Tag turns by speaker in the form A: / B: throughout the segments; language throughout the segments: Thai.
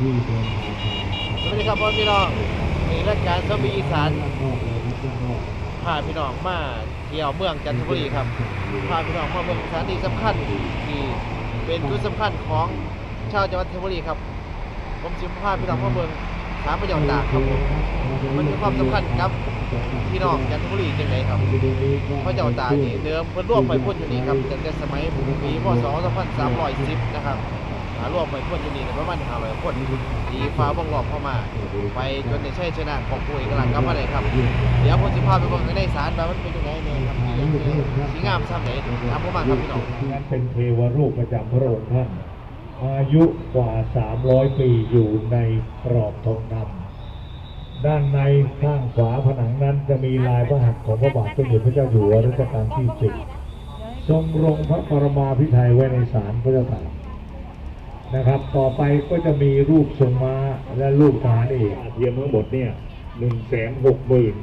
A: ที่เดินทาง
B: สวัสดีครับพ่อพี่น้องมีรายการสบีอีสานพาพี่น้องมาเที่ยวเมืองจันทบุรีครับพาพี่น้องมาเมืองสถานที่สำคัญที่เป็นจุดสำคัญของชาวจังหวัดจันทบุรีครับ ผมสิมพาพี่น้องมาเมืองสามประโยชน์ต่ากครับผมมันมีความสำคัญครับพี่น้องจันทบุรีจังไงครับพระเจ้าตากนี่เดิมเพิ่นร่วมไปพ่นอยู่นี่ครับตั้งแต่สมัยปีพศ2310นะครับ อ่าร่วมไปพ่นอยู่นี่ประมาณ500คนตีฟ้าบังหลอกเข้ามา ไปจนในใช่ชนะของผู้เอกลักษณ์กลับมาเลยครับ เดี๋ยวผมจะพาไปเบิ่งในสารว่ามันเป็นยังไงเนี่ยครับสีงามซ้ำไหนตามผมมาครับพี่น้อง
A: นั้นเป็นเทวรูปประจำพระองค์ท่านอายุกว่า 300 ปีอยู่ในกรอบทองคำด้านในข้างขวาผนังนั้นจะมีลายพระหัตถ์ของพระบาทสมเด็จพระเจ้าอยู่หัวรัชกาลที่สิบทรงลงพระปรมาภิไธยไว้ในศาลพระเจ้าตาก นะครับ ต่อไปก็จะมีรูปทรงม้าและรูปทหารเอกเทียมทั้งหมดเนี่ยหนึ่งแสนหกหมื่น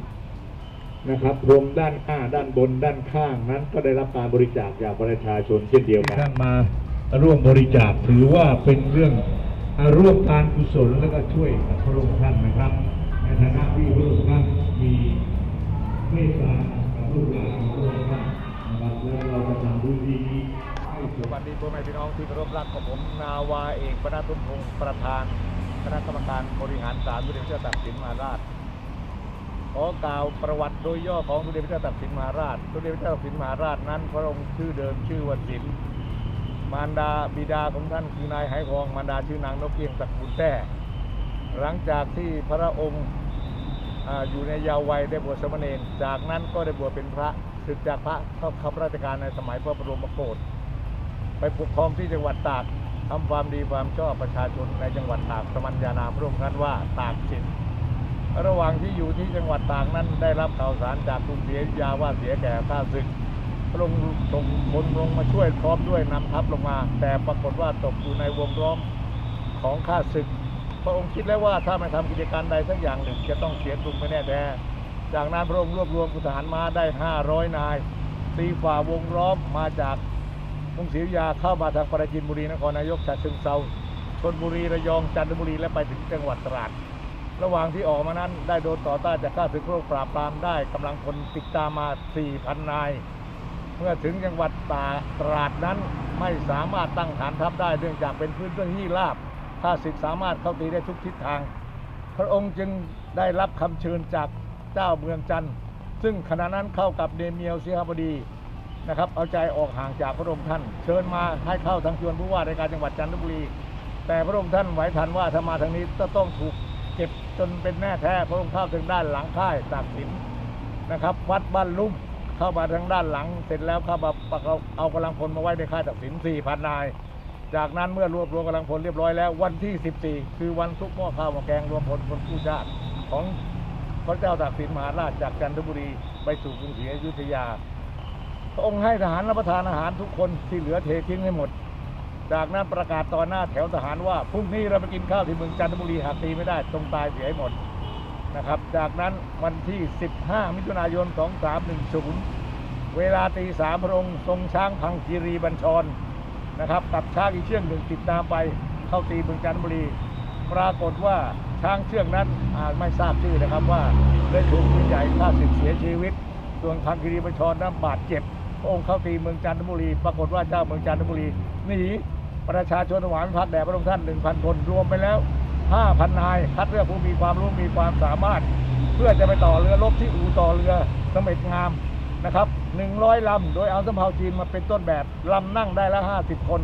A: นะครับ รวมด้านหน้าด้านบนด้านข้างนั้นก็ได้รับการบริจาคจากประชาชนเช่นเดียวกันท่านมาร่วมบริจาคถือว่าเป็นเรื่องอ่าร่วมการกุศลแล้วก็ช่วยกับพระองค์ท่านนะครับ ในฐานะที่พระองค์ท่านมีเมตตากับลูกหลานของพระองค์ท่านนะครับแล้วเราจะทำพื้นที่นี้ให้ ส
C: วัสดีพ่อแม่พี่น้องที่เคารพรักของผมนาวาเอกปนัดทุมพงศ์ประธานคณะกรรมการบริหารศาลทุเรียนเจ้าตักสินมหาราชขอกล่าวประวัติโดยย่อของทุเรียนเจ้าตักสินมหาราชทุเรียนเจ้าตักสินมหาราชนั้น พระองค์ชื่อเดิมชื่อวสินมารดาบิดาของท่านคือนายไหทองมารดาชื่อนางนกเอี้ยงตระกูลแต้หลังจากที่พระองค์ออยู่ในยาววัยได้บวชสมณรจากนั้นก็ได้บวชเป็นพระศึกจากพระเข้ารับราชการในสมัยพระบรมโกศ ไปปกครองที่จังหวัดตากทำความดีความชอบประชาชนในจังหวัดตากสมัญญานามพระองค์ท่านว่าตากสินระหว่างที่อยู่ที่จังหวัดตากนั้นได้รับข่าวสารจากกรุงศรีอยุธยาว่าเสียแก่ข้าศึกพระองค์ส่งคนลงมาช่วยพร้อมด้วยนำทัพลงมา แต่ปรากฏว่าตกอยู่ในวงล้อมของข้าศึก พระองค์คิดแล้วว่าถ้าไม่ทำกิจการใดสักอย่างหนึ่ง จะต้องเสียกรุงไม่แน่แท้จากนั้นพระองค์รวบรวมทหารมาได้ 500 นายตีฝ่าวงล้อมมาจาก กรุงศรีอยุธยาเข้ามาทางปราจีนบุรีนครนายกฉะเชิงเซาชนบุรีระยองจันทบุรีและไปถึงจังหวัดตราด ระหว่างที่ออกมานั้นได้โดนต่อต้านจากข้าศึกโรคปราบปรามได้กำลังคนติดตามมา 4,000 นาย เมื่อถึงจังหวัดตาตราดนั้นไม่สามารถตั้งฐานทัพได้เนื่องจากเป็นพื้นที่ราบข้าศึกสามารถเข้าตีได้ทุกทิศทาง พระองค์จึงได้รับคำเชิญจากเจ้าเมืองจันทร์ซึ่งขณะนั้นเข้ากับเดเมียวเซียบดี นะครับเอาใจออกห่างจากพระองค์ท่าน เชิญมาให้เข้าทางชวนผู้ว่าราชการจังหวัดจันทบุรี แต่พระองค์ท่านไหวทันว่าถ้ามาทางนี้จะต้องถูกเก็บจนเป็นแน่แท้พระองค์เข้าถึงด้านหลังค่ายตากสินนะครับ วัดบ้านลุ่มเข้ามาทางด้านหลัง เสร็จแล้วเข้ามาปักเอาเอากำลังพลมาไว้ในค่ายตากสิน4,000นาย จากนั้นเมื่อรวบรวมกำลังพลเรียบร้อยแล้ววันที่ 14 คือวันทุกหม้อข้าวหม้อแกงรวมพลคนผู้ชาติของพระเจ้าตากสินมหาราชจากจันทบุรีไปสู่กรุงศรีอยุธยา พระองค์ให้ทหารรับประทานอาหารทุกคนที่เหลือเททิ้งให้หมด จากนั้นประกาศต่อหน้าแถวทหารว่าพรุ่งนี้เราไปกินข้าวที่เมืองจันทบุรีหากตีไม่ได้ต้องตายเสียให้หมดนะครับ จากนั้นวันที่ 15 มิถุนายน 2310 เวลาตีสามพระองค์ทรงช้างพังคีรีบัญชรนะครับกับช้างอีกเชือกหนึ่งติดตามไปเข้าตีเมืองจันทบุรี ปรากฏว่าช้างเชือกนั้นอ่าไม่ทราบชื่อนะครับว่าได้ถูกปืนใหญ่ฆ่าศึกเสียชีวิต ส่วนพังคีรีบัญชรนั้นบาดเจ็บ พระองค์เข้าตีเมืองจันทบุรี ปรากฏว่าเจ้าเมืองจันทบุรีหนีประชาชนถวายพัดแด่พระองค์ท่าน1,000คนรวมไปแล้ว5,000นายคัดเลือกผู้มีความรู้มีความสามารถ เพื่อจะไปต่อเรือรบที่อู่ต่อเรือสม็ดงามนะครับ100ลำ โดยเอาสำเภาจีนมาเป็นต้นแบบลำนั่งได้ละ50คน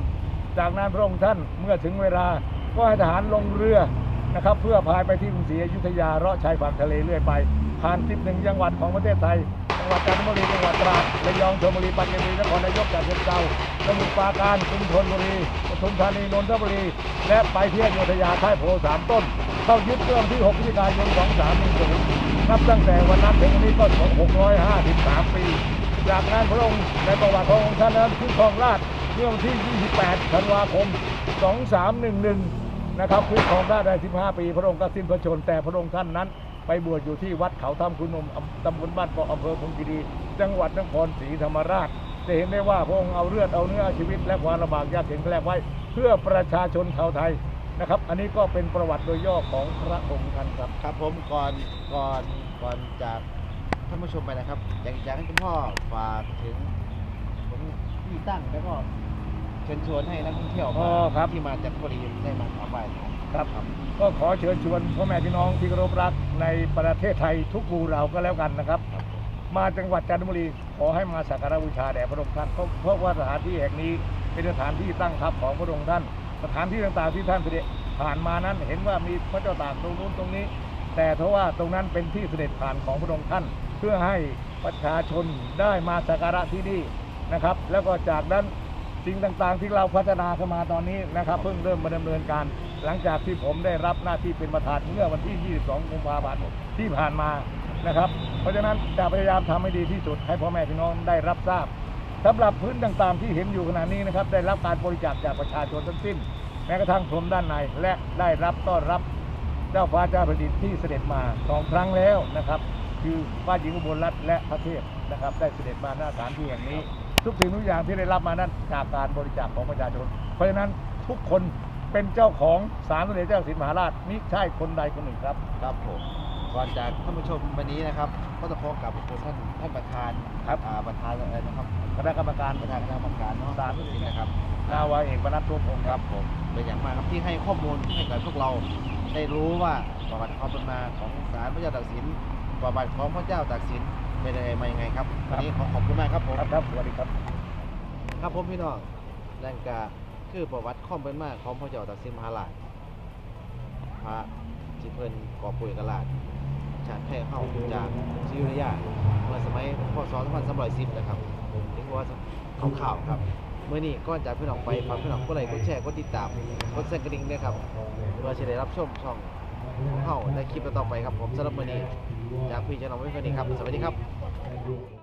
C: จากนั้นพระองค์ท่านเมื่อถึงเวลาก็ให้ทหารลงเรือนะครับเพื่อพายไปที่กรุงศรีอยุธยาเลาะชายฝั่งทะเลเรื่อยไปผ่าน11จังหวัดของประเทศไทย จังหวัดจันทบุรีจังหวัดตราดระยองชลบุรีปัตตานีนครนายกฉะเชิงเทราสมุทรปราการชุมพลบุรีปทุมธานีนนทบุรี และไปเที่อยุธยาค่ายโพสามต้น เข้ายึดเรื่องที่6พฤศจิกายน2310นับตั้งแต่วันนั้นถึงวันนี้ก็653 ปี จากนั้นพระองค์ในประวัติขององค์ท่านนั้นขึ้นครองราชเมื่อวันที่ 28 ธันวาคม 2311 นะครับขึ้นครองราชได้ 15 ปี พระองค์ก็สิ้นพระชนแต่พระองค์ท่านนั้น ไปบวชอยู่ที่วัดเขาถ้ำคุณนมอำตำบลบ้านเกาะอำเภอพงคีรีจังหวัดนครศรีธรรมราช จะเห็นได้ว่าพระองค์เอาเลือดเอาเนื้อเอาชีวิต และความลำบากยากเข็นแกลบไว้ เพื่อประชาชนชาวไทยนะครับ อันนี้ก็เป็นประวัติโดยย่อของพระองค์ท่านครับ
B: ครับผมก่อนก่อนก่อนจากท่านผู้ชมไปนะครับ อยากอยากให้คุณพ่อฝากถึงผมที่ตั้งแล้วก็เชิญชวนให้นักท่องเที่ยว
C: อ๋
B: มา
C: อครับ
B: ที่มาจากบุรีได้มากราบไหว้ ครับ
C: ครับ ก็ขอเชิญชวนพ่อแม่พี่น้องที่เคารพรักในประเทศไทยทุกหมู่เหล่าก็แล้วกันนะครับ มาจังหวัดจันทบุรีขอให้มาสักการะบูชาแด่พระองค์ท่านเพราะเพราะว่าสถานที่แห่งนี้เป็นสถานที่ตั้งทัพของพระองค์ท่าน สถานที่ต่างๆที่ท่านเสด็จผ่านมานั้นเห็นว่ามีพระเจ้าตากตรงนู้นตรงนี้ แต่เพราะว่าตรงนั้นเป็นที่เสด็จผ่านของพระองค์ท่าน เพื่อให้ประชาชนได้มาสักการะที่นี่นะครับ แล้วก็จากนั้น สิ่งต่างๆ ที่เราพัฒนาเข้ามาตอนนี้นะครับ เพิ่งเริ่มมาดำเนินการ หลังจากที่ผมได้รับหน้าที่เป็นประธานเมื่อวันที่ 22 กุมภาพันธ์ที่ผ่านมานะครับ เพราะฉะนั้นจะพยายามทำให้ดีที่สุดให้พ่อแม่พี่น้องได้รับทราบสำหรับพื้นต่างๆ ที่เห็นอยู่ขณะนี้นะครับ ได้รับการบริจาคจากประชาชนทั้งสิ้น แม้กระทั่งพรมด้านในและได้รับต้อนรับเจ้าฟ้าเจ้าแผ่นดินที่เสด็จมาสองครั้งแล้วนะครับ คือฟ้าหญิงอุบลรัตน์และพระเทพนะครับ ได้เสด็จมาหน้าสถานที่แห่งนี้ ทุกสิ่งทุกอย่างที่ได้รับมานั้นจากการบริจาคของประชาชน เพราะฉะนั้นทุกคนเป็นเจ้าของศาลสมเด็จเจ้าสินมหาราชมิใช่คนใดคนหนึ่งครับ
B: ครับผมก่อนจากท่านผู้ชมวันนี้นะครับ ก็จะขอกราบขอบคุณท่านท่านประธาน
C: ครับ
B: อ่าประธานอะไรนะครับ
C: คณะกรรมการ
B: ประธานคณะกรรมการเนาะ
C: ศาล
B: ทุกสิ่งนะครับ
C: นาวาเอกบรรณัฐรวมพงศ์
B: ค
C: ค
B: รั
C: รั
B: บบผมเป็นอย่างมากครับที่ให้ข้อมูลให้กับพวกเราได้รู้ว่าประวัติความเป็นมาของศาลพระเจ้าตากสินประวัติของพระเจ้าตากสิน เป็นยังไงมายังไงครับวันนี้ขอขอบคุณมากครับผม
C: ครับครับสวัสดีครับ
B: ครับผมพี่น้องนั่นก็คือประวัติความเป็นมาของพระเจ้าตากสินมหาราชพระที่เพิ่นก่อปุยกราชชาติแพร่เข้าจากศรีอยุธยาเมื่อสมัยพศ2310นะครับถึงว่าข่าวๆครับเมื่อนี้ก่อนจากพี่น้องไปฝากพี่น้องกดไลค์กดแชร์กดติดตามกดสั่นกระดิ่งด้วยครับเพื่อจะได้รับชมช่องของเฮาในคลิปต่อๆไปครับผมสำหรับมื้อนี้จากพี่เจ้าน้องไว้เพียงนี้ครับ สวัสดีครับ Богу.